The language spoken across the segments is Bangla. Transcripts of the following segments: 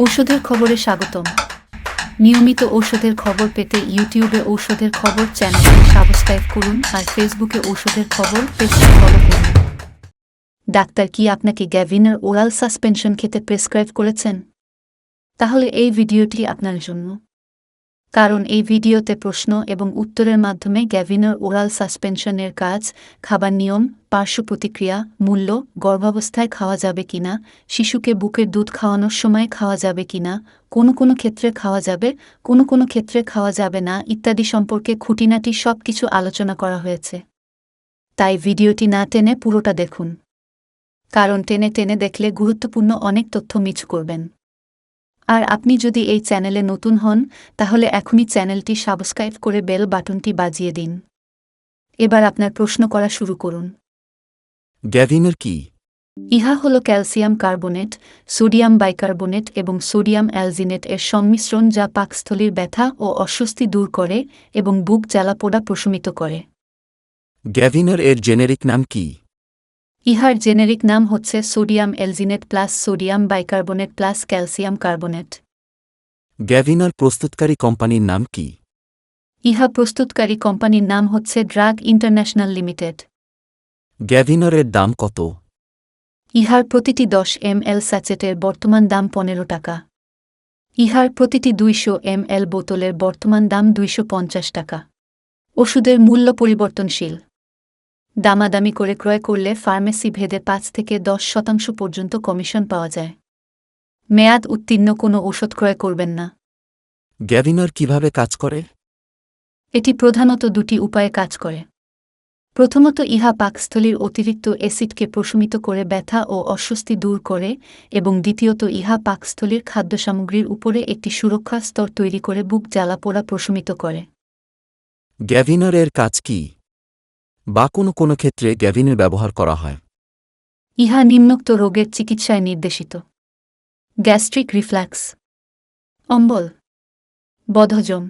ঔষধের খবরে স্বাগতম। নিয়মিত ঔষধের খবর পেতে ইউটিউবে ঔষধের খবর চ্যানেলটি সাবস্ক্রাইব করুন আর ফেসবুকে ঔষধের খবর পেজটি ফলো করুন। ডাক্তার কি আপনাকে গ্যাভিনের ওরাল সাসপেনশন খেতে প্রেসক্রাইব করেছেন? তাহলে এই ভিডিওটি আপনার জন্য। কারণ এই ভিডিওতে প্রশ্ন এবং উত্তরের মাধ্যমে গ্যাভিনের ওরাল সাসপেনশনের কাজ, খাবার নিয়ম, পার্শ্ব প্রতিক্রিয়া, মূল্য, গর্ভাবস্থায় খাওয়া যাবে কিনা, শিশুকে বুকের দুধ খাওয়ানোর সময় খাওয়া যাবে কিনা, কোনো কোনো ক্ষেত্রে খাওয়া যাবে, কোনো কোনো ক্ষেত্রে খাওয়া যাবে না ইত্যাদি সম্পর্কে খুঁটিনাটি সব কিছু আলোচনা করা হয়েছে। তাই ভিডিওটি না টেনে পুরোটা দেখুন। কারণ টেনে টেনে দেখলে গুরুত্বপূর্ণ অনেক তথ্য মিছ করবেন। আর আপনি যদি এই চ্যানেলে নতুন হন তাহলে এখনই চ্যানেলটি সাবস্ক্রাইব করে বেল বাটনটি বাজিয়ে দিন। এবার আপনার প্রশ্ন করা শুরু করুন। গ্যাভিনের কি? ইহা হল ক্যালসিয়াম কার্বোনেট সোডিয়াম বাইকার্বোনেট এবং সোডিয়াম অ্যালজিনেট এর সংমিশ্রণ যা পাকস্থলীর ব্যথা ও অস্বস্তি দূর করে এবং বুক জ্বালাপোড়া প্রশমিত করে। গ্যাভিনের এর জেনেরিক নাম কি? ইহার জেনেরিক নাম হচ্ছে sodium alginate plus sodium bicarbonate plus calcium carbonate. গ্যাভিনার প্রস্তুতকারী কোম্পানির নাম কি? ইহা প্রস্তুতকারী কোম্পানির নাম হচ্ছে ড্রাগ ইন্টারন্যাশনাল লিমিটেড। গ্যাভিনারের দাম কত? ইহার প্রতিটি দশ এম এল স্যাচেটের বর্তমান দাম পনেরো টাকা। ইহার প্রতিটি দুইশো এম এল বোতলের বর্তমান দাম দুইশো পঞ্চাশ টাকা। ওষুধের মূল্য পরিবর্তনশীল। দামাদামি করে ক্রয় করলে ফার্মেসি ভেদে পাঁচ থেকে দশ শতাংশ পর্যন্ত কমিশন পাওয়া যায়। মেয়াদ উত্তীর্ণ কোনো ওষুধ ক্রয় করবেন না। গ্যাভিনর কীভাবে কাজ করে? এটি প্রধানত দুটি উপায়ে কাজ করে। প্রথমত ইহা পাকস্থলীর অতিরিক্ত অ্যাসিডকে প্রশমিত করে ব্যথা ও অস্বস্তি দূর করে এবং দ্বিতীয়ত ইহা পাকস্থলীর খাদ্য সামগ্রীর উপরে একটি সুরক্ষা স্তর তৈরি করে বুক জ্বালাপোড়া প্রশমিত করে। গ্যাভিনার এর কাজ কি? বা কোনো কোনো ক্ষেত্রে গ্যাভিনের ব্যবহার করা হয়। ইহা নিম্নোক্ত রোগের চিকিৎসায় নির্দেশিত। গ্যাস্ট্রিক রিফ্ল্যাক্স অম্বল। বদহজম।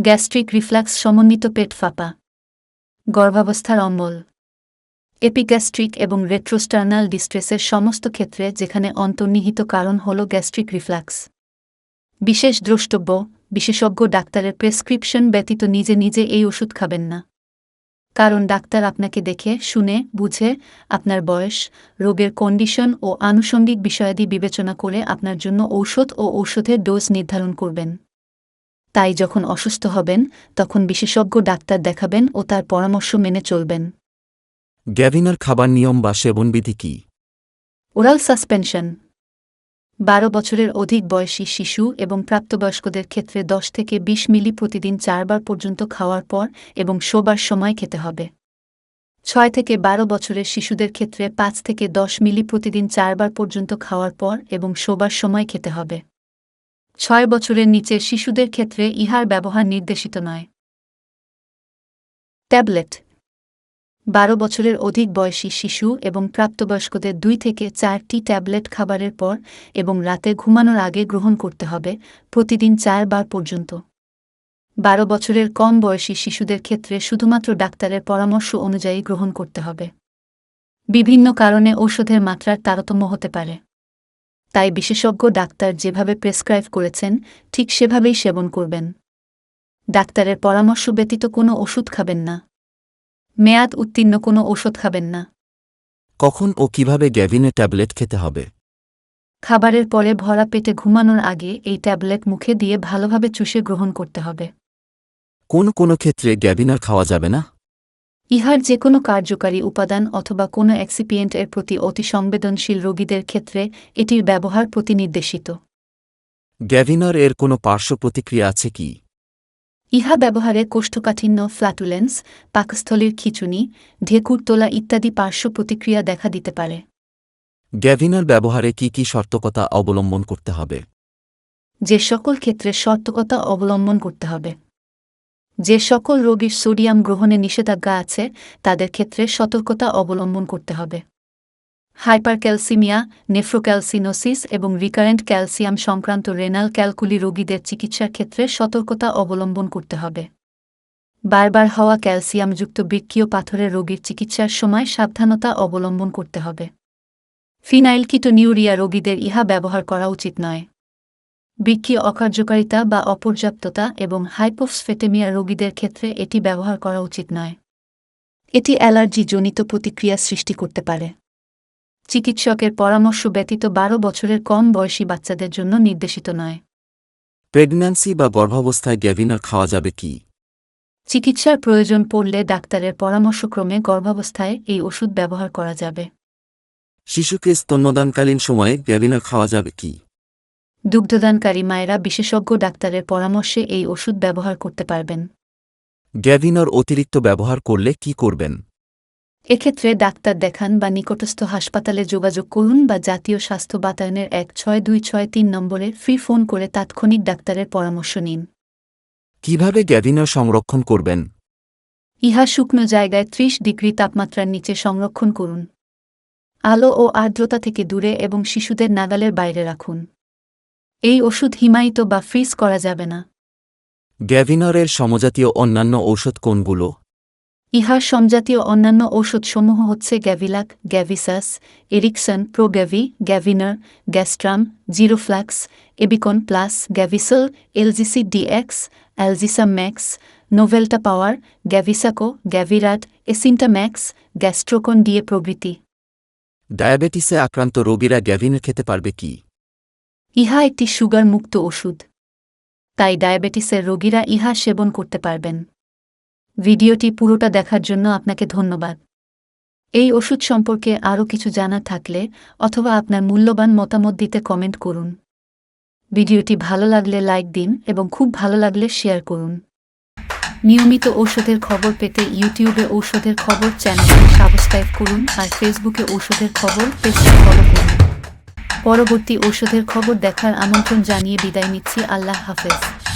গ্যাস্ট্রিক রিফ্ল্যাক্স সমন্বিত পেট ফাঁপা। গর্ভাবস্থার অম্বল। এপিগ্যাস্ট্রিক এবং রেট্রোস্টার্নাল ডিস্ট্রেসের সমস্ত ক্ষেত্রে যেখানে অন্তর্নিহিত কারণ হল গ্যাস্ট্রিক রিফ্ল্যাক্স বিশেষ দ্রষ্টব্য, বিশেষজ্ঞ ডাক্তারের প্রেসক্রিপশন ব্যতীত নিজে নিজে এই ওষুধ খাবেন না। কারণ ডাক্তার আপনাকে দেখে শুনে বুঝে আপনার বয়স রোগের কন্ডিশন ও আনুষঙ্গিক বিষয়াদি বিবেচনা করে আপনার জন্য ঔষধ ও ঔষধের ডোজ নির্ধারণ করবেন। তাই যখন অসুস্থ হবেন তখন বিশেষজ্ঞ ডাক্তার দেখাবেন ও তার পরামর্শ মেনে চলবেন। গ্যাভিনার খাবার নিয়ম বা সেবনবিধি কি? ওরাল সাসপেনশন বারো বছরের অধিক বয়সী শিশু এবং প্রাপ্তবয়স্কদের ক্ষেত্রে দশ থেকে ২০ মিলি প্রতিদিন চারবার পর্যন্ত খাওয়ার পর এবং শোবার সময় খেতে হবে। ছয় থেকে বারো বছরের শিশুদের ক্ষেত্রে পাঁচ থেকে দশ মিলি প্রতিদিন চারবার পর্যন্ত খাওয়ার পর এবং শোবার সময় খেতে হবে। ছয় বছরের নিচের শিশুদের ক্ষেত্রে ইহার ব্যবহার নির্দেশিত নয়। ট্যাবলেট বারো বছরের অধিক বয়সী শিশু এবং প্রাপ্তবয়স্কদের দুই থেকে চারটি ট্যাবলেট খাবারের পর এবং রাতে ঘুমানোর আগে গ্রহণ করতে হবে, প্রতিদিন চারবার পর্যন্ত। বারো বছরের কম বয়সী শিশুদের ক্ষেত্রে শুধুমাত্র ডাক্তারের পরামর্শ অনুযায়ী গ্রহণ করতে হবে। বিভিন্ন কারণে ঔষধের মাত্রার তারতম্য হতে পারে। তাই বিশেষজ্ঞ ডাক্তার যেভাবে প্রেসক্রাইব করেছেন, ঠিক সেভাবেই সেবন করবেন। ডাক্তারের পরামর্শ ব্যতীত কোনো ওষুধ খাবেন না। মেয়াদ উত্তীর্ণ কোনো ওষুধ খাবেন না। কখন ও কীভাবে গ্যাভিনের ট্যাবলেট খেতে হবে? খাবারের পরে ভরা পেটে ঘুমানোর আগে এই ট্যাবলেট মুখে দিয়ে ভালোভাবে চুষে গ্রহণ করতে হবে। কোন কোন ক্ষেত্রে গ্যাভিনার খাওয়া যাবে না? ইহার যে কোনো কার্যকারী উপাদান অথবা কোনো এক্সিপিয়েন্ট এর প্রতি অতি সংবেদনশীল রোগীদের ক্ষেত্রে এটির ব্যবহার প্রতিনির্দেশিত। গ্যাভিনার এর কোনো পার্শ্ব প্রতিক্রিয়া আছে কি? ইহা ব্যবহারে কোষ্ঠকাঠিন্য ফ্ল্যাটুলেন্স পাকস্থলীর খিচুনি ঢেকুর তোলা ইত্যাদি পার্শ্ব প্রতিক্রিয়া দেখা দিতে পারে। গ্যাভিনার ব্যবহারে কি কি সর্তকতা অবলম্বন করতে হবে? যে সকল ক্ষেত্রে সতর্কতা অবলম্বন করতে হবে। যে সকল রোগীর সোডিয়াম গ্রহণে নিষেধাজ্ঞা আছে তাদের ক্ষেত্রে সতর্কতা অবলম্বন করতে হবে। হাইপারক্যালসিমিয়া, নেফ্রোক্যালসিনোসিস এবং রিকারেন্ট ক্যালসিয়াম সংক্রান্ত রেনাল ক্যালকুলি রোগীদের চিকিৎসার ক্ষেত্রে সতর্কতা অবলম্বন করতে হবে। বারবার হওয়া ক্যালসিয়ামযুক্ত বৃক্কীয় পাথরের রোগীর চিকিৎসার সময় সাবধানতা অবলম্বন করতে হবে। ফিনাইল কিটোনিউরিয়া রোগীদের ইহা ব্যবহার করা উচিত নয়। বৃক্ষীয় অকার্যকারিতা বা অপর্যাপ্ততা এবং হাইপোফসফেটেমিয়া রোগীদের ক্ষেত্রে এটি ব্যবহার করা উচিত নয়। এটি অ্যালার্জিজনিত প্রতিক্রিয়া সৃষ্টি করতে পারে। চিকিৎসকের পরামর্শ ব্যতীত বারো বছরের কম বয়সী বাচ্চাদের জন্য নির্দেশিত নয়। প্রেগন্যান্সি বা গর্ভাবস্থায় গ্যাভিনার খাওয়া যাবে কি? চিকিৎসার প্রয়োজন পড়লে ডাক্তারের পরামর্শক্রমে গর্ভাবস্থায় এই ওষুধ ব্যবহার করা যাবে। শিশুকে স্তন্যদানকালীন সময়ে গ্যাভিনার খাওয়া যাবে কি? দুগ্ধদানকারী মায়েরা বিশেষজ্ঞ ডাক্তারের পরামর্শে এই ওষুধ ব্যবহার করতে পারবেন। গ্যাভিনার অতিরিক্ত ব্যবহার করলে কি করবেন? এক্ষেত্রে ডাক্তার দেখান বা নিকটস্থ হাসপাতালে যোগাযোগ করুন বা জাতীয় স্বাস্থ্য বাতায়নের এক ছয় দুই ছয় তিন নম্বরে ফ্রি ফোন করে তাৎক্ষণিক ডাক্তারের পরামর্শ নিন। কীভাবে গ্যাভিনার সংরক্ষণ করবেন? ইহা শুকনো জায়গায় ত্রিশ ডিগ্রি তাপমাত্রার নিচে সংরক্ষণ করুন। আলো ও আর্দ্রতা থেকে দূরে এবং শিশুদের নাগালের বাইরে রাখুন। এই ওষুধ হিমায়িত বা ফ্রিজ করা যাবে না। গ্যাভিনারের সমজাতীয় অন্যান্য ঔষধ কোনগুলো? ইহার সমজাতীয় অন্যান্য ঔষধসমূহ হচ্ছে Gavilac Gavisus Ericson Progavi Gavinar Gastrum Zeroflux Abicon plus Gavisol Algisi DX Algisum max Novelta power Gavisaco Gavirat Acinta max Gastrocon DA প্রভৃতি। ডায়াবেটিসে আক্রান্ত রোগীরা গ্যাভিনার খেতে পারবে কি? ইহা একটি সুগার মুক্ত ওষুধ। তাই ডায়াবেটিসের রোগীরা ইহা সেবন করতে পারবেন। ভিডিওটি পুরোটা দেখার জন্য আপনাকে ধন্যবাদ। এই ওষুধ সম্পর্কে আরও কিছু জানার থাকলে অথবা আপনার মূল্যবান মতামত দিতে কমেন্ট করুন। ভিডিওটি ভালো লাগলে লাইক দিন এবং খুব ভালো লাগলে শেয়ার করুন। নিয়মিত ঔষধের খবর পেতে ইউটিউবে ঔষধের খবর চ্যানেলটি সাবস্ক্রাইব করুন আর ফেসবুকে ঔষধের খবর পেজটি ফলো করুন। পরবর্তী ঔষধের খবর দেখার আমন্ত্রণ জানিয়ে বিদায় নিচ্ছি। আল্লাহ হাফেজ।